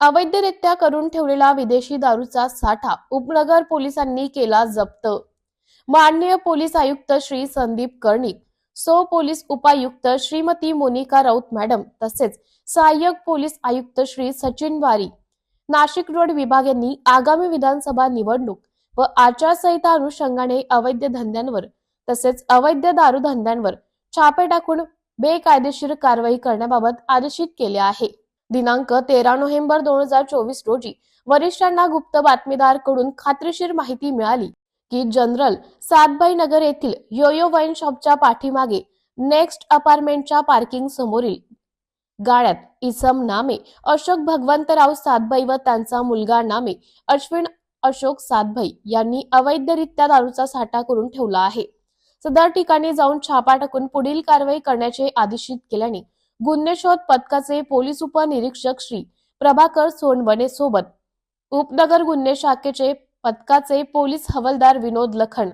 अवैधरित्या करून ठेवलेला विदेशी दारूचा साठा उपनगर पोलिसांनी केला जप्त. माननीय पोलीस आयुक्त श्री संदीप कर्णिक सो पोलीस उपायुक्त श्रीमती मोनिका राऊत मॅडम तसेच सहाय्यक पोलीस आयुक्त श्री सचिन वारी नाशिक रोड विभाग यांनी आगामी विधानसभा निवडणूक व आचारसंहिता अनुषंगाने अवैध धंद्यांवर तसेच अवैध दारू धंद्यांवर छापे टाकून बेकायदेशीर कारवाई करण्याबाबत आदेशित केले आहे. दिनांक तेरा नोव्हेंबर दोन हजार चोवीस रोजी वरिष्ठांना गुप्त बातमीदारकडून खात्रीशीर माहिती मिळाली की जनरल सातबाई नगर येथील योयो वाईन शॉपच्या पाठीमागे नेक्स्ट अपार्टमेंटच्या पार्किंग समोरील गाड्यात इसम नामे अशोक भगवंतराव सातबाई व त्यांचा मुलगा नामे अश्विन अशोक सातभाई यांनी अवैधरित्या दारूचा साठा करून ठेवला आहे. सदर ठिकाणी जाऊन छापा टाकून पुढील कारवाई करण्याचे आदेशित केल्याने गुन्हे शोध पथकाचे पोलीस उपनिरीक्षक श्री प्रभाकर सोनवणे सोबत. उपनगर गुन्हे शाखेचे पथकाचे पोलीस हवलदार विनोद लखन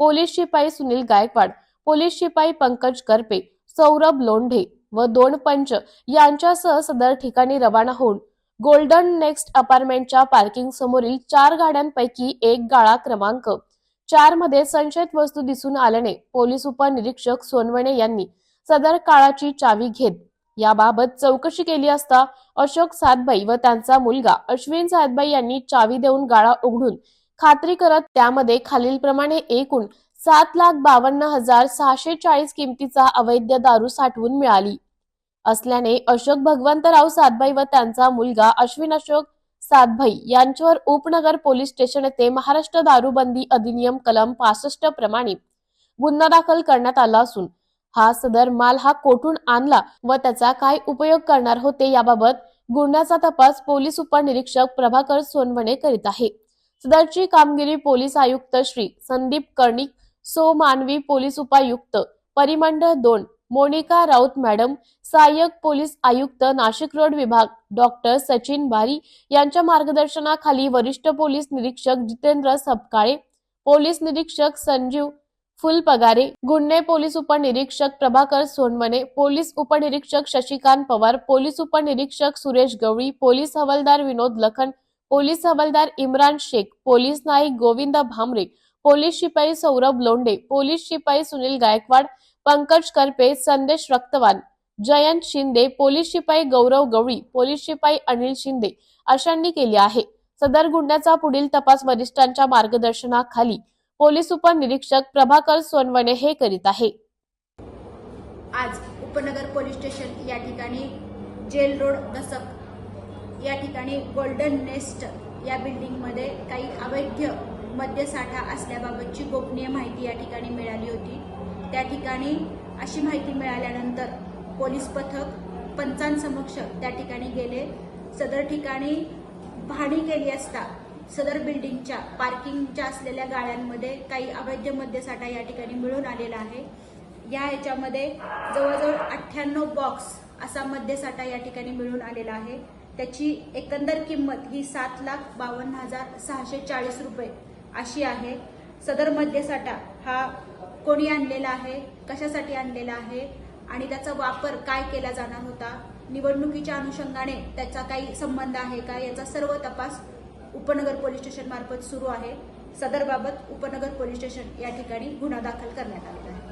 पोलीस शिपाई सुनील गायकवाड पोलीस शिपाई पंकज करपे सौरभ लोंढे व दोन पंच यांच्यासह सदर ठिकाणी रवाना होऊन गोल्डन नेक्स्ट अपार्टमेंटच्या पार्किंग समोरील चार गाड्यांपैकी एक गाळा क्रमांक चारमध्ये संशयित वस्तू दिसून आल्याने पोलीस उपनिरीक्षक सोनवणे यांनी सदर काळाची चावी घेत. याबाबत चौकशी केली असता अशोक सातबाई व त्यांचा मुलगा अश्विन सातबाई यांनी चावी देऊन गाळा उघडून खात्री करत त्यामध्ये खालीलप्रमाणे एकूण सात लाख बावन्न हजार सहाशे चाळीस किमतीचा अवैध दारू साठवून मिळाली. असल्याने अशोक भगवंतराव सातबाई व त्यांचा मुलगा अश्विन अशोक सातभाई यांच्यावर उपनगर पोलीस स्टेशन येथे महाराष्ट्र दारूबंदी अधिनियम कलम पासष्ट प्रमाणे गुन्हा दाखल करण्यात आला असून हा सदर माल हा कोठून आणला व त्याचा काय उपयोग करणार होते याबाबत गुन्ह्याचा तपास पोलीस उपनिरीक्षक प्रभाकर सोनवणे करीत आहे. सदरची कामगिरी पोलीस आयुक्त श्री संदीप कर्णिक सो मानवी पोलीस उपायुक्त परिमंडळ दोन मोनिका राऊत मॅडम सहाय्यक पोलीस आयुक्त नाशिक रोड विभाग डॉक्टर सचिन बारी यांच्या मार्गदर्शनाखाली वरिष्ठ पोलीस निरीक्षक जितेंद्र सपकाळे पोलीस निरीक्षक संजीव फुल पगारे गुन्हे पोलीस उपनिरीक्षक प्रभाकर सोनवणे पोलीस उपनिरीक्षक शशिकांत पवार पोलीस उपनिरीक्षक सुरेश गवळी पोलीस हवालदार विनोद लखन पोलीस हवालदार इम्रान शेख पोलीस नाईक गोविंद भामरे पोलीस शिपाई सौरभ लोंढे पोलीस शिपाई सुनील गायकवाड पंकज करपे संदेश रक्तवान जयंत शिंदे पोलीस शिपाई गौरव गवळी पोलीस शिपाई अनिल शिंदे अशांनी केली आहे. सदर गुन्ह्याचा पुढील तपास वरिष्ठांच्या मार्गदर्शनाखाली पोलीस उपनिरीक्षक प्रभाकर सोनवणे हे करीत आहे. आज उपनगर पोलीस स्टेशन या ठिकाणी जेल रोड दसक या ठिकाणी गोल्डन नेस्ट या बिल्डिंगमध्ये काही अवैध मद्यसाठा असल्याबाबतची गोपनीय माहिती या ठिकाणी मिळाली होती. त्या ठिकाणी अशी माहिती मिळाल्यानंतर पोलीस पथक पंचांसमक्ष त्या ठिकाणी गेले. सदर ठिकाणी पाहणी केली असता सदर बिल्डिंगच्या पार्किंगच्या असलेल्या गाड्यांमध्ये काही अवैध मद्यसाठा या ठिकाणी मिळून आलेला आहे. या ह्याच्यामध्ये जवळजवळ अठ्ठ्याण्णव बॉक्स असा मद्यसाठा या ठिकाणी मिळून आलेला आहे. त्याची एकंदर किंमत ही सात लाख बावन्न हजार सहाशे चाळीस रुपये अशी आहे. सदर मद्यसाठा हा कोणी आणलेला आहे? कशासाठी आणलेला आहे? आणि त्याचा वापर काय केला जाणार होता? निवडणुकीच्या अनुषंगाने त्याचा काही संबंध आहे का? याचा सर्व तपास उपनगर पोलीस स्टेशन मार्फत सुरू आहे. सदरबाबत उपनगर पोलीस स्टेशन या ठिकाणी गुन्हा दाखल करण्यात आलेला आहे.